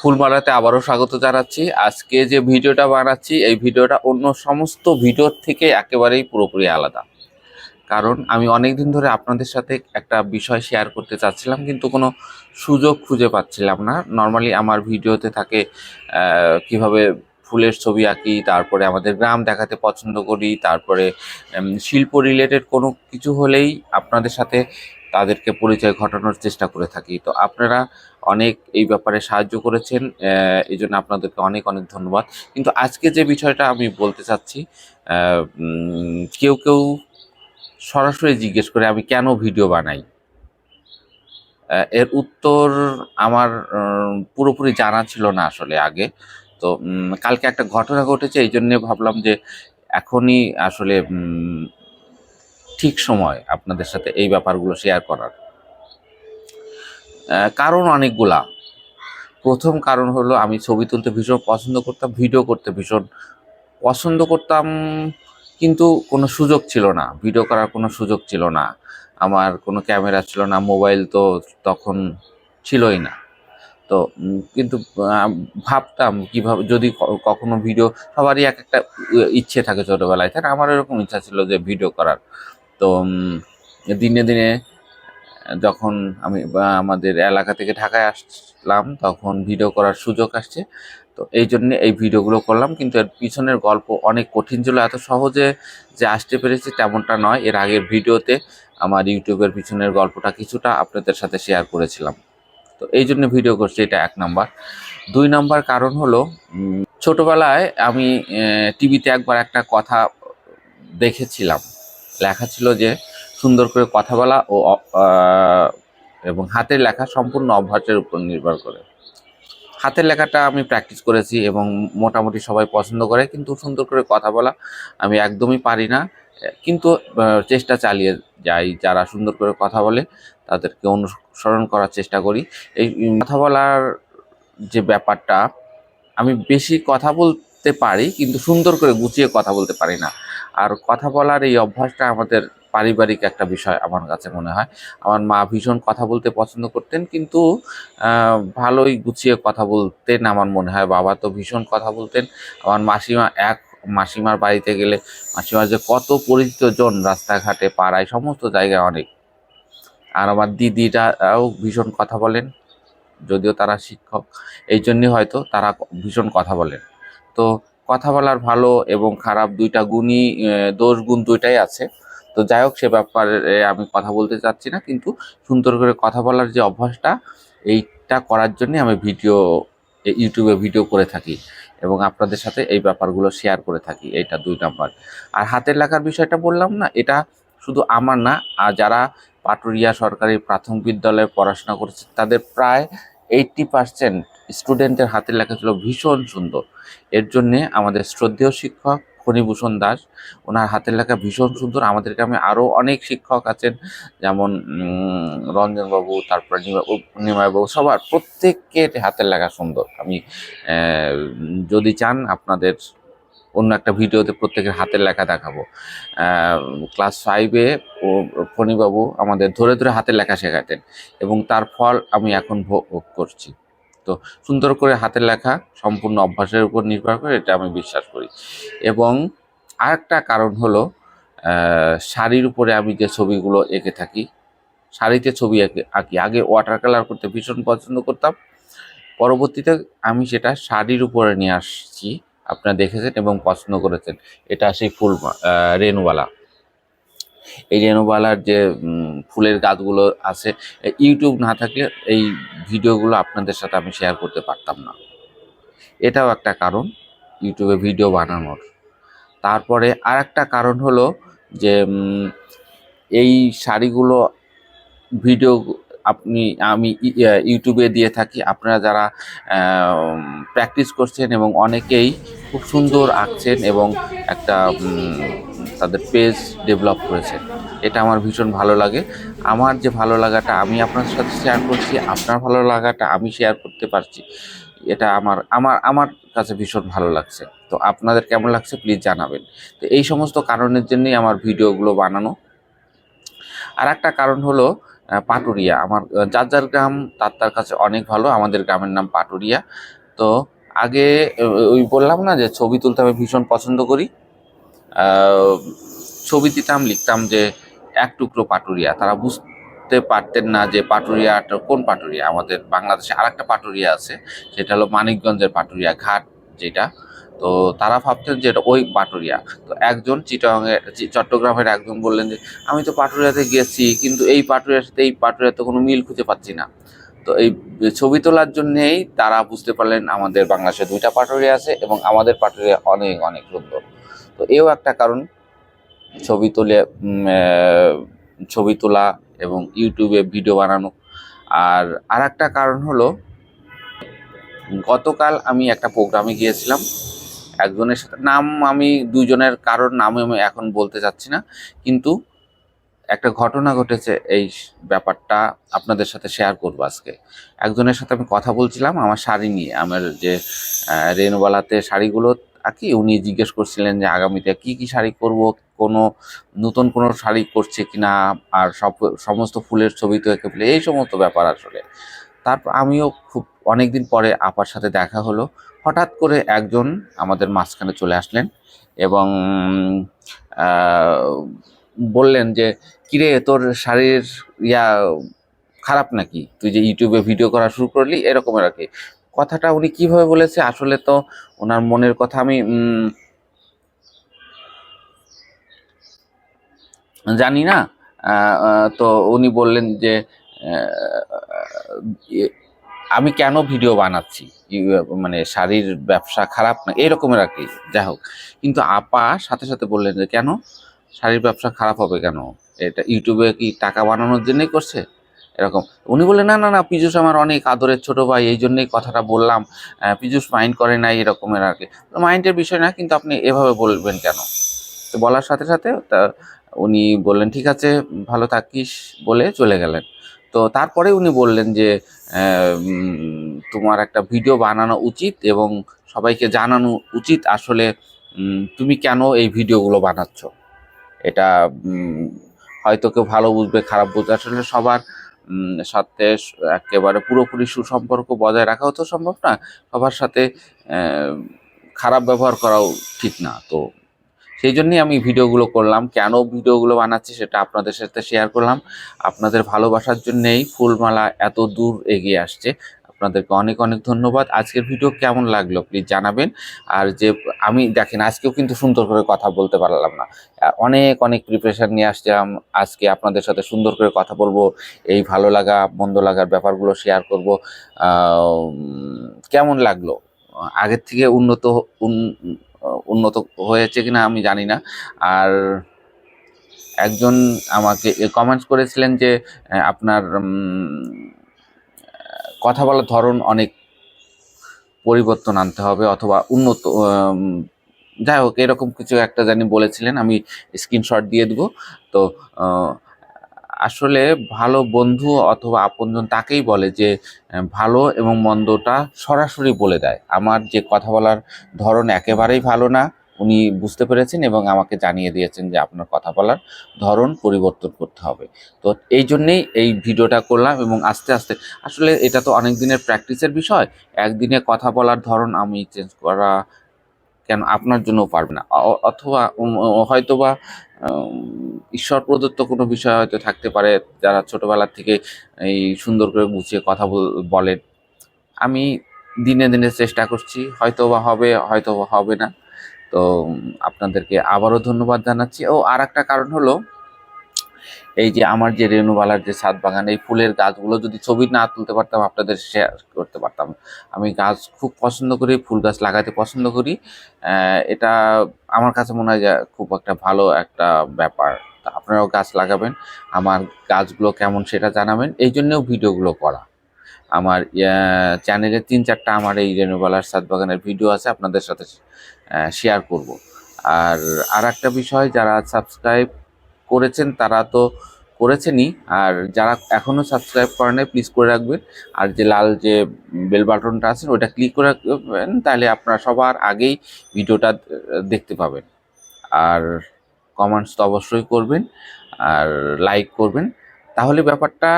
ফুলমালাতে আবারও স্বাগত জানাচ্ছি। আজকে যে ভিডিওটা বানাচ্ছি, এই ভিডিওটা অন্য সমস্ত ভিডিওর থেকে একেবারেই পুরোপুরি আলাদা। কারণ আমি অনেক দিন ধরে আপনাদের সাথে একটা বিষয় শেয়ার করতে চাচ্ছিলাম, কিন্তু কোনো সুযোগ খুঁজে পাচ্ছিলাম না। নর্মালি আমার ভিডিওতে থাকে কীভাবে ফুলের ছবি আঁকি, তারপরে আমাদের গ্রাম দেখাতে পছন্দ করি, তারপরে শিল্প রিলেটেড কোনো কিছু হলেই আপনাদের সাথে তাদেরকে পরিচয় ঘটানোর চেষ্টা করে থাকি। তো আপনারা অনেক এই ব্যাপারে সাহায্য করেছেন এই জন্য আপনাদেরকে অনেক অনেক ধন্যবাদ। কিন্তু আজকে যে বিষয়টা আমি বলতে চাচ্ছি কেউ কেউ সরাসরি জিজ্ঞেস করে, আমি কেন ভিডিও বানাই? এর উত্তর আমার পুরোপুরি জানা ছিল না আসলে আগে। তো কালকে একটা ঘটনা ঘটেছে এই জন্যে ভাবলাম যে এখনই আসলে ঠিক সময় আপনাদের সাথে এই ব্যাপারগুলো শেয়ার করার। কারণ অনেকগুলা। প্রথম কারণ হলো, আমি ছবি তুলতে ভীষণ পছন্দ করতাম ভিডিও করতে ভীষণ পছন্দ করতাম, কিন্তু কোনো সুযোগ ছিল না। ভিডিও করার কোনো সুযোগ ছিল না। আমার কোনো ক্যামেরা ছিল না মোবাইল তো তখন ছিলই না। তো কিন্তু ভাবতাম কীভাবে, যদি কখনো ভিডিও সবারই এক একটা, ইচ্ছে থাকে ছোটোবেলায়। না? আমার এরকম ইচ্ছা ছিল যে ভিডিও করার। তো দিনে দিনে যখন আমি আমাদের এলাকা থেকে ঢাকায় আসলাম, তখন ভিডিও করার সুযোগ আসছে। তো এই জন্য এই ভিডিওগুলো করলাম, কিন্তু এর পিছনের গল্প অনেক কঠিন ছিল, এত সহজে যে আসতে পেরেছি তেমনটা নয়। এর আগের ভিডিওতে আমার ইউটিউবের পিছনের গল্পটা কিছুটা আপনাদের সাথে শেয়ার করেছিলাম। তো এই জন্য ভিডিও করছি, এটা এক নাম্বার দুই নাম্বার কারণ হলো ছোটবেলায় আমি টিভিতে একবার একটা কথা দেখেছিলাম। লেখা ছিল যে সুন্দর করে কথা বলা ও এবং হাতের লেখা সম্পূর্ণ অভ্যাসের উপর নির্ভর করে। হাতের লেখাটা আমি প্র্যাকটিস করেছি এবং মোটামুটি সবাই পছন্দ করে, কিন্তু সুন্দর করে কথা বলা আমি একদমই পারি না। কিন্তু চেষ্টা চালিয়ে যাই, যারা সুন্দর করে কথা বলে তাদেরকে অনুসরণ করার চেষ্টা করি। এই কথা বলার যে ব্যাপারটা, আমি বেশি কথা বলতে পারি, কিন্তু সুন্দর করে গুছিয়ে কথা বলতে পারি না। আর কথা বলার এই অভ্যাসটা আমাদের পারিবারিক একটা বিষয় আমার কাছে মনে হয়। আমার মা ভীষণ কথা বলতে পছন্দ করতেন, কিন্তু ভালোই গুছিয়ে কথা বলতেন আমার মনে হয়। বাবা তো ভীষণ কথা বলতেন। আমার মাসিমা এক, মাসিমার বাড়িতে গেলে মাসিমার যে কত পরিচিত জন রাস্তাঘাটে, পাড়ায়, সমস্ত জায়গায় অনেক। আর আমার দিদিরাও ভীষণ কথা বলেন, যদিও তারা শিক্ষক, এই জন্যই হয়তো তারা ভীষণ কথা বলেন। তো কথা বলার ভালো এবং খারাপ দুইটা গুণই দোষ গুণ দুইটাই আছে। তো যাই হোক, সে ব্যাপারে আমি কথা বলতে চাচ্ছি না, কিন্তু সুন্দর করে কথা বলার যে অভ্যাসটা, এইটা করার জন্য আমি ভিডিও ইউটিউবে ভিডিও করে থাকি এবং আপনাদের সাথে এই ব্যাপারগুলো শেয়ার করে থাকি, এইটা দুই নাম্বার। আর হাতের লেখার বিষয়টা বললাম না, এটা শুধু আমার না, আর যারা পাটুরিয়া সরকারি প্রাথমিক বিদ্যালয়ে পড়াশোনা করেছে, তাদের প্রায় এইটটি পার্সেন্ট স্টুডেন্টের হাতের লেখা ছিল ভীষণ সুন্দর। এর জন্যে আমাদের শ্রদ্ধেয় শিক্ষক ফণীভূষণ দাস, ওনার হাতের লেখা ভীষণ সুন্দর। আমাদের গ্রামে আরও অনেক শিক্ষক আছেন, যেমন রঞ্জনবাবু, তারপরে নিমা- ও- নিমাইবাবু, সবার প্রত্যেকের হাতের লেখা সুন্দর। আমি যদি চান আপনাদের অন্য একটা ভিডিওতে প্রত্যেকের হাতের লেখা দেখাবো। ক্লাস ফাইভে ফণিবাবু আমাদের ধরে ধরে হাতের লেখা শেখাতেন এবং তার ফল আমি এখন ভোগ করছি। তো সুন্দর করে হাতের লেখা, সম্পূর্ণ অভ্যাসের উপর নির্ভর করে এটা আমি বিশ্বাস করি। এবং আরেকটা কারণ হলো শাড়ির উপরে আমি যে ছবিগুলো এঁকে থাকি, শাড়িতে ছবি এঁকে আঁকি। আগে ওয়াটার কালার করতে ভীষণ পছন্দ করতাম। পরবর্তীতে আমি সেটা শাড়ির উপরে নিয়ে আসছি। আপনারা দেখেছেন এবং পছন্দ করেছেন। এটা সেই ফুল রেনুবালা এই রেনুবালার যে ফুলের গাছগুলো আছে ইউটিউব না থাকলে এই ভিডিওগুলো আপনাদের সাথে আমি শেয়ার করতে পারতাম না। এটাও একটা কারণ ইউটিউবে ভিডিও বানানোর। তারপরে আর একটা কারণ হলো যে এই শাড়িগুলো ভিডিও আপনি, আমি ইউটিউবে দিয়ে থাকি। আপনারা যারা প্র্যাকটিস করছেন এবং অনেকেই খুব সুন্দর আঁকছেন এবং একটা তাদের পেজ ডেভেলপ করেছে। এটা আমার ভীষণ ভালো লাগে। আমার যে ভালো লাগাটা আমি আপনার সাথে শেয়ার করছি, আপনার ভালো লাগাটা আমি শেয়ার করতে পারছি, এটা আমার আমার আমার কাছে ভীষণ ভালো লাগছে। তো আপনাদের কেমন লাগছে প্লিজ জানাবেন। তো এই সমস্ত কারণের জন্যই আমার ভিডিওগুলো বানানো। আর একটা কারণ হলো পাটুরিয়া। আমার যার যার গ্রাম, তার তার কাছে অনেক ভালো। আমাদের গ্রামের নাম পাটুরিয়া। তো আগে ওই বললাম না যে ছবি তুলতে আমি ভীষণ পছন্দ করি। ছবি দিতাম লিখতাম যে এক টুকরো পাটুরিয়া। তারা বুঝতে পারতেন না যে পাটুরিয়াটা কোন পাটুরিয়া? আমাদের বাংলাদেশে আরেকটা পাটুরিয়া আছে, সেটা হলো মানিকগঞ্জের পাটুরিয়া ঘাট যেটা। তো তারা ভাবতেন যে এটা ওই পাটুরিয়া। তো একজন চিটাগাংয়ের, চি- চট্টগ্রামের একজন বললেন যে, আমি তো পাটুরিয়াতে গেছি, কিন্তু এই পাটুরিয়ার সাথে এই পাটুরিয়াতে কোনো মিল খুঁজে পাচ্ছি না। তো এই ছবি তোলার জন্যেই তারা বুঝতে পারলেন আমাদের বাংলাদেশে দুইটা পাটুরিয়া আছে এবং আমাদের পাটুরিয়া অনেক অনেক সুন্দর। তো এও একটা কারণ। ছবি তুলে ছবি তোলা এবং ইউটিউবে ভিডিও বানানো। আর আর একটা কারণ হলো, গতকাল আমি একটা প্রোগ্রামে গিয়েছিলাম। একজনের সাথে, নাম আমি দুজনের কারোর নাম আমি এখন বলতে চাচ্ছি না। কিন্তু একটা ঘটনা ঘটেছে এই ব্যাপারটা আপনাদের সাথে শেয়ার করব আজকে। একজনের সাথে আমি কথা বলছিলাম, আমার শাড়ি নিয়ে, আমার যে রেনওয়ালাতে শাড়িগুলো আঁকি? উনি জিজ্ঞেস করছিলেন যে আগামীতে কি কি শাড়ি করব? কোনো নতুন কোনো শাড়ি করছে কিনা? আর সব, সমস্ত ফুলের ছবি তো এঁকে ফেলে এই সমস্ত ব্যাপার আসলে। তারপর আমিও খুব অনেকদিন পরে আপার সাথে দেখা হলো। হঠাৎ করে একজন আমাদের মাঝখানে চলে আসলেন এবং বললেন যে, কিরে, তোর শাড়ির ইয়া খারাপ নাকি? তুই যে ইউটিউবে ভিডিও করা শুরু করলি, এরকমের আর কি কথাটা উনি কীভাবে বলেছে, আসলে তো ওনার মনের কথা আমি জানি না। তো উনি বললেন যে আমি কেন ভিডিও বানাচ্ছি? মানে শাড়ির ব্যবসা খারাপ না, এরকমের আর কি, যাই হোক। কিন্তু আপা সাথে সাথে বললেন যে, কেন? শাড়ির ব্যবসা খারাপ হবে কেন? এটা ইউটিউবে কি টাকা বানানোর জন্যই করছে? এরকম। উনি বললেন, না না না, পীযুষ আমার অনেক আদরের ছোট ভাই, এই জন্যই কথাটা বললাম। পীযুষ মাইন্ড করে নাই এরকমের আর কি। মাইন্ডের বিষয় না, কিন্তু আপনি এভাবে বলবেন কেন? তো বলার সাথে সাথে তা উনি বললেন, ঠিক আছে, ভালো থাকিস বলে চলে গেলেন। তো তারপরে উনি বললেন যে তোমার একটা ভিডিও বানানো উচিত এবং সবাইকে জানানো উচিত আসলে তুমি কেন এই ভিডিওগুলো বানাচ্ছ? এটা হয়তো কেউ ভালো বুঝবে, খারাপ বুঝবে। আসলে সবার সাথে একেবারে পুরোপুরি সুসম্পর্ক বজায় রাখাও তো সম্ভব না। সবার সাথে খারাপ ব্যবহার করাও ঠিক না। তো সেই জন্যই আমি ভিডিওগুলো করলাম। কেন ভিডিওগুলো বানাচ্ছি সেটা আপনাদের সাথে শেয়ার করলাম। আপনাদের ভালোবাসার জন্যেই ফুলমালা এত দূর এগিয়ে আসছে। আপনাদেরকে অনেক অনেক ধন্যবাদ। আজকের ভিডিও কেমন লাগল প্লিজ জানাবেন। আর যে আমি দেখেন আজকেও কিন্তু সুন্দর করে কথা বলতে পারলাম না। অনেক অনেক প্রিপারেশান নিয়ে আসছিলাম। আজকে আপনাদের সাথে সুন্দর করে কথা বলব, এই ভালো লাগা, মন্দ লাগার ব্যাপারগুলো শেয়ার করব। কেমন লাগল? আগের থেকে উন্নত, উন- উন্নত হয়েছে কিনা আমি জানি না। আর একজন আমাকে কমেন্টস করেছিলেন যে, আপনার কথা বলার ধরন অনেক পরিবর্তন আনতে হবে অথবা উন্নত যাই হোক, এরকম কিছু একটা জানি বলেছিলেন, আমি স্ক্রিনশট দিয়ে দেবো। তো আসলে ভালো বন্ধু অথবা আপনজন তাকেই বলে যে ভালো এবং মন্দটা সরাসরি বলে দেয়। আমার যে কথা বলার ধরন একেবারেই ভালো না। উনি বুঝতে পেরেছেন এবং আমাকে জানিয়ে দিয়েছেন যে আপনার কথা বলার ধরন পরিবর্তন করতে হবে। তো এই জন্যেই এই ভিডিওটা করলাম এবং আস্তে আস্তে, আসলে এটা তো অনেক দিনের প্র্যাকটিসের বিষয়, একদিনে কথা বলার ধরন আমি চেঞ্জ করা কেন আপনার জন্য পারবে না। অথবা হয়তোবা ঈশ্বর প্রদত্ত কোনো বিষয় হয়তো থাকতে পারে, যারা ছোটবেলা থেকে এই সুন্দর করে গুছিয়ে কথা বল- বলেন। আমি দিনে দিনে চেষ্টা করছি হয়তো বা হবে হয়তো হবে না। তো আপনাদেরকে আবারও ধন্যবাদ জানাচ্ছি। ও আর একটা কারণ হলো, এই যে আমার যে রেণুবালার যে ছাদ বাগান, এই ফুলের গাছগুলো যদি ছবি না তুলতে পারতাম, আপনাদের শেয়ার করতে পারতাম। আমি গাছ খুব পছন্দ করি, ফুল গাছ লাগাতে পছন্দ করি। এটা আমার কাছে মনে হয় খুব একটা ভালো একটা ব্যাপার। আপনারাও গাছ লাগাবেন, আমার গাছগুলো কেমন সেটা জানাবেন। এই জন্যও ভিডিওগুলো করা। আমার চ্যানেলে তিন চারটা আমার এই রেণুবালার সাত বাগানের ভিডিও আছে, আপনাদের সাথে শেয়ার করব। আর আর একটা বিষয়, যারা সাবস্ক্রাইব করেছেন, তারা তো করেছেনই, আর যারা এখনও সাবস্ক্রাইব করে নাই প্লিজ করে রাখবেন। আর যে লাল যে বেল বাটনটা আছে ওটা ক্লিক করে রাখবেন, তাহলে আপনারা সবার আগেই ভিডিওটা দেখতে পাবেন। আর কমেন্টস তো অবশ্যই করবেন, আর লাইক করবেন। তাহলে ব্যাপারটা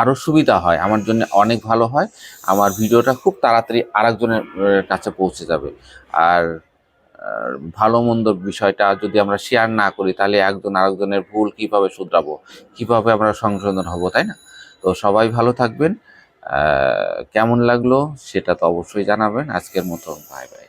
আরও সুবিধা হয়। আমার জন্য অনেক ভালো হয়। আমার ভিডিওটা খুব তাড়াতাড়ি আরেকজনের কাছে পৌঁছে যাবে। আর ভালো মন্দ বিষয়টা যদি আমরা শেয়ার না করি, তাহলে একজন আরেকজনের ভুল কীভাবে শুধরাবো? কীভাবে আমরা সংশোধন হব, তাই না? তো সবাই ভালো থাকবেন। কেমন লাগল সেটা তো অবশ্যই জানাবেন। আজকের মতো বাই বাই